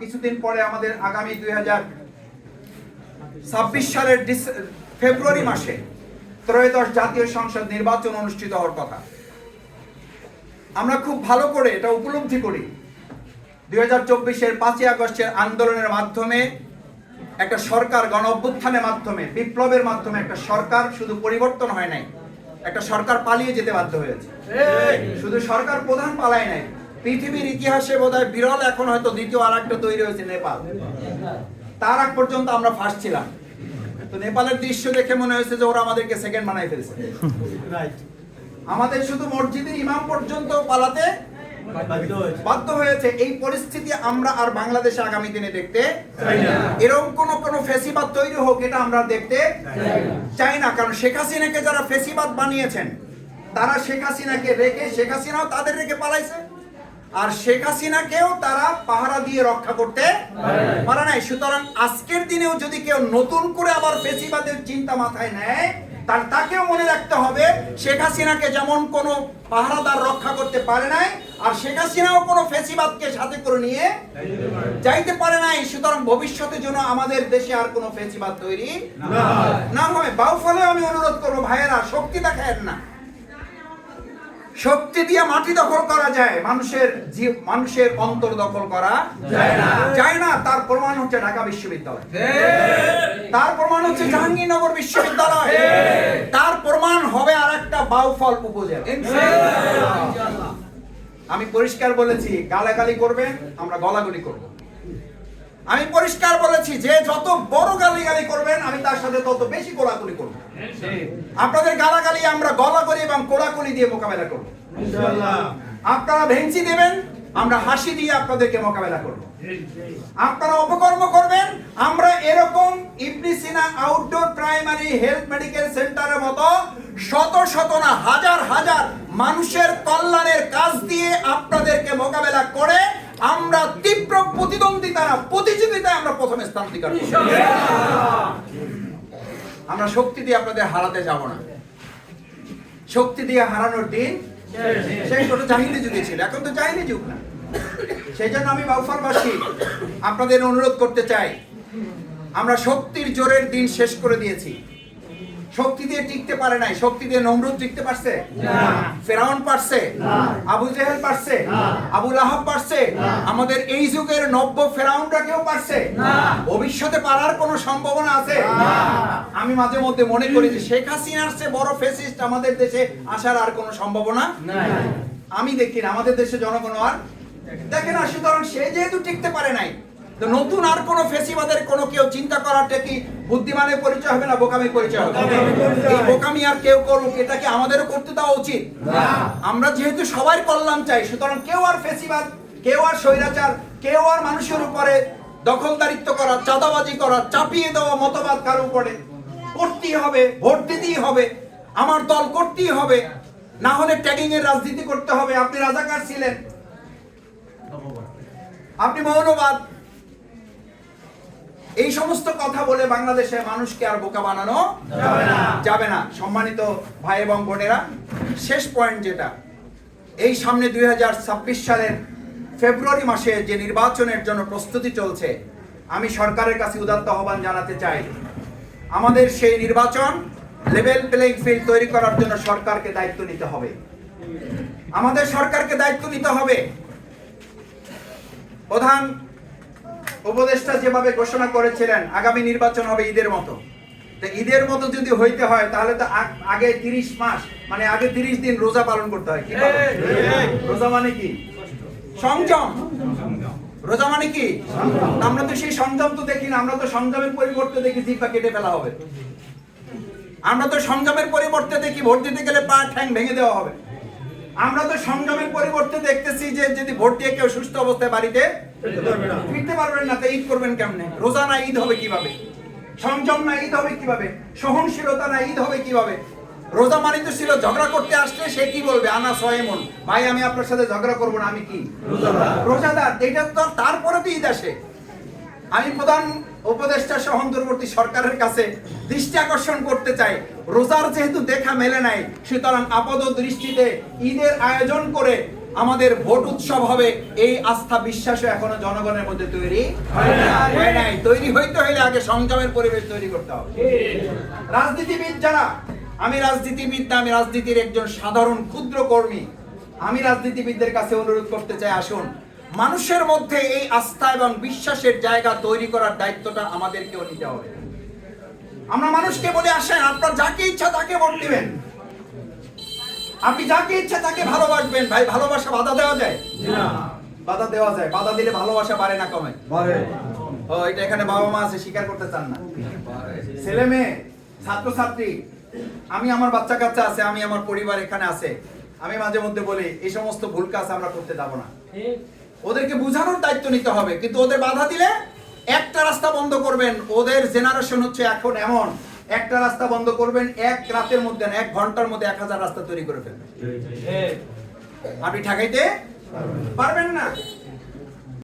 কিছুদিন পরে আমাদের আগামী দুই হাজার ছাব্বিশ সালের ফেব্রুয়ারি মাসে ত্রয়োদশ জাতীয় সংসদ নির্বাচন অনুষ্ঠিত হওয়ার কথা। আমরা খুব ভালো করে এটা উপলব্ধি করি। দুই হাজার চব্বিশের পাঁচই আগস্টের আন্দোলনের মাধ্যমে একটা সরকার গণ অভ্যুত্থানের মাধ্যমে বিপ্লবের মাধ্যমে একটা সরকার শুধু পরিবর্তন হয় নাই একটা সরকার পালিয়ে যেতে বাধ্য হয়েছে। শুধু সরকার প্রধান পালায় নাই পৃথিবীর ইতিহাসে বোধহয় বিরল এখন হয়তো দ্বিতীয় আর একটা তৈরি হয়েছে নেপাল। তার আগ পর্যন্ত আমরা ফার্স্ট ছিলাম। তো নেপালের দৃশ্য দেখে মনে হয়েছে যে ওরা আমাদেরকে সেকেন্ড বানাই ফেলছে। আমাদের শুধু মসজিদের ইমাম পর্যন্ত পালাতে বাধ্য হয়েছে। এই পরিস্থিতি আমরা আর বাংলাদেশে আগামী দিনে দেখতে এরকম কোন কোন ফেসিবাদ তৈরি হোক এটা আমরা দেখতে চাই না। কারণ শেখ হাসিনাকে যারা ফেসিবাদ বানিয়েছেন তারা শেখ হাসিনাকে রেখে শেখ হাসিনাও তাদের রেখে পালাইছে। আর শেখ হাসিনাকেও তারা পাহারা দিয়ে রক্ষা করতে পারে নাই। সুতরাং আজকের দিনেও যদি কেউ নতুন করে আবার ফেসিবাদের চিন্তা মাথায় নেয়, তার তাকেও মনে রাখতে হবে, শেখ হাসিনাকে যেমন কোনো পাহারাদার রক্ষা করতে পারে নাই, আর শেখ হাসিনাও কোনো ফেসিবাদকে সাথে করে নিয়ে যাইতে পারে নাই। সুতরাং ভবিষ্যতে জন্য আমাদের দেশে আর কোনো ফেসিবাদ তৈরি না হয়। বাউফলে আমি অনুরোধ করব, ভাইয়েরা, শক্তি দেখায়েন না। শক্তি দিয়ে মাটি দখল করা যায় মানুষের জীব- মানুষের অন্তর দখল করা যায় না। তার প্রমাণ হচ্ছে ঢাকা বিশ্ববিদ্যালয়। তার প্রমাণ হচ্ছে জাহাঙ্গীরনগর বিশ্ববিদ্যালয়। তার প্রমাণ হবে আর একটা বাউফল উপজেলা। আমি পরিষ্কার বলেছি গালাগালি করবেন আমরা গলাগুলি করব। আমি পরিষ্কার বলেছি যে যত বড় গালিগালি করবেন আমি তার সাথে তত বেশি গোলাগুলি করব। আপনাদের গালাগালি আমরা গলাগলি এবং কোলাকুলি দিয়ে মোকাবেলা করব। আপনারা ভেঞ্চি দেবেন আমরা হাসি দিয়ে আপনাদেরকে মোকাবেলা করব। আপনারা অপকর্ম করবেন আমরা এরকম Ibn Sina outdoor primary health medical সেন্টারের মতো শত শত না হাজার হাজার মানুষের কল্যাণের কাজ দিয়ে আপনাদেরকে মোকাবেলা করে আমরা তীব্র প্রতিদ্বন্দ্বিতা না প্রতিযোগিতায় আমরা স্থান অধিকার আমরা শক্তি দিয়ে আপনাদের হারাতে যাব না। শক্তি দিয়ে হারানোর দিন সেই ছোট জাহিলি যুগে ছিল, এখন তো জাহিলি যুগ না। সেই জন্য আমি বাউফারবাসী আপনাদের অনুরোধ করতে চাই, আমরা শক্তির জোরের দিন শেষ করে দিয়েছি। শক্তি দিয়ে টিকতে পারে নাই। শক্তি দিয়ে নমরুদ টিকতে পারছে? ফেরাউন পারছে? আবু জেহেল পারছে? আবু লাহাব পারছে? আমাদের এই যুগের নব্য ফেরাউনরা কেউ পারছে ভবিষ্যতে পারার কোনো সম্ভাবনা আছে? আমি মাঝে মধ্যে মনে করি যে শেখ হাসিনার চেয়ে বড় ফেসিস্ট আমাদের দেশে আসার আর কোনো সম্ভাবনা আমি দেখি না আমাদের দেশে জনগণ আর দেখে না সুতরাং সে যেহেতু টিকতে পারে নাই তো নতুন আর কোন ফেসিবাদের কোনো কেউ চিন্তা করাটা কি বুদ্ধিমানের পরিচয় হবে না বোকামির পরিচয় হবে? এই বোকামি আর কেউ করুক এটা কি আমাদেরও করতে দেওয়া উচিত? আমরা যেহেতু সবাই কল্যাণ চাই সুতরাং কেউ আর ফেসিবাদ কেউ আর স্বৈরাচার কেউ আর মানুষের উপরে দখলদারিত্ব করা চাঁদাবাজি করা চাপিয়ে দেওয়া মতবাদ কারও উপরে করতেই হবে ভোট দিতেই হবে আমার দল করতেই হবে না হলে ট্যাগিং এর রাজনীতি করতে হবে। আপনি রাজাকার ছিলেন। আপনি মৌনবাদ। এই সমস্ত কথা বলে বাংলাদেশের মানুষকে আর বোকা বানানো যাবে না। সম্মানিত ভাই এবং বোনেরা, শেষ পয়েন্ট যেটা, এই সামনে দুই হাজার ছাব্বিশ সালের ফেব্রুয়ারি মাসে যে নির্বাচনের জন্য প্রস্তুতি চলছে, আমি সরকারের কাছে উদাত্ত আহ্বান জানাতে চাই। আমাদের সেই নির্বাচন লেভেল প্লেইং ফিল্ড তৈরি করার জন্য সরকারকে দায়িত্ব নিতে হবে। আমাদের সরকারকে দায়িত্ব নিতে হবে। প্রধান উপদেষ্টা যেভাবে ঘোষণা করেছিলেন আগামী নির্বাচন হবে ঈদের মতো। তো ঈদের মতো যদি হইতে হয় তাহলে তো আগে তিরিশ মাস মানে আগে তিরিশ দিন রোজা পালন করতে হয় কি রোজা মানে কি? সংযম। রোজা মানে কি? আমরা তো সেই সংযম তো দেখি না আমরা তো সংযমের পরিবর্তে দেখি জিপা কেটে ফেলা হবে। আমরা তো সংযমের পরিবর্তে দেখি ভোট দিতে গেলে পা ঠ্যাং ভেঙে দেওয়া হবে। আমরা তো সংযমের পরিবর্তে দেখতেছি যে যদি ভোট দিয়ে কেউ সুস্থ অবস্থায় বাড়িতে ফিরতে পারবেন না তো ঈদ করবেন কেমনে? রোজা না ঈদ হবে কীভাবে? সংযম না ঈদ হবে কীভাবে? সহনশীলতা না ঈদ হবে কীভাবে? রোজা মানি তো ছিল ঝগড়া করতে আসলে সে কি বলবে? আনা সয়মন ভাই আমি আপনার সাথে ঝগড়া করব না আমি কি? রোজাদার। এটা তো তারপরে তো ঈদ আসে। আমি প্রধান উপদেষ্টা সহ অন্তর্বর্তী সরকারের কাছে দৃষ্টি আকর্ষণ করতে চাই। রোজার যেহেতু দেখা মেলে নাই, সুতরাং আপাত দৃষ্টিতে ঈদের আয়োজন করে আমাদের ভোট উৎসব হবে এই আস্থা বিশ্বাস এখনও জনগণের মধ্যে তৈরি হয় নাই। তৈরি হইতে হইলে আগে সংযমের পরিবেশ তৈরি করতে হবে। রাজনীতিবিদ যারা, আমি রাজনীতিবিদ না, আমি রাজনীতির একজন সাধারণ ক্ষুদ্র কর্মী। আমি রাজনীতিবিদদের কাছে অনুরোধ করতে চাই, আসুন। মানুষের মধ্যে এই আস্থা এবং বিশ্বাসের জায়গা তৈরি করার দায়িত্বটা আমাদেরকেও নিতে হবে। আমরা মানুষকে বলে আসেন আপনার যাকে ইচ্ছা তাকে ভোট দিবেন। আপনি যাকে ইচ্ছা তাকে ভালোবাসবেন। ভাই ভালোবাসা বাধা দেওয়া যায়? বাধা দেওয়া যায়। বাধা দিলে ভালোবাসা বাড়ে না কমে? ও এটা এখানে বাবা মা আছে স্বীকার করতে চান না। ছেলে মেয়ে ছাত্র ছাত্রী আমি আমার বাচ্চা কাচ্চা আছে আমি আমার পরিবার এখানে আছে। আমি মাঝে মধ্যে বলি এই সমস্ত ভুল কাজ আমরা করতে যাব না। ওদেরকে বুঝানোর দায়িত্ব নিতে হবে। কিন্তু ওদের বাধা দিলে একটা রাস্তা বন্ধ করবেন। ওদের জেনারেশন হচ্ছে এখন এমন। একটা রাস্তা বন্ধ করবেন এক রাতের মধ্যে না, এক ঘণ্টার মধ্যে এক হাজার রাস্তা তৈরি করে ফেলবেন। আপনি ঠেকাইতে পারবেন না।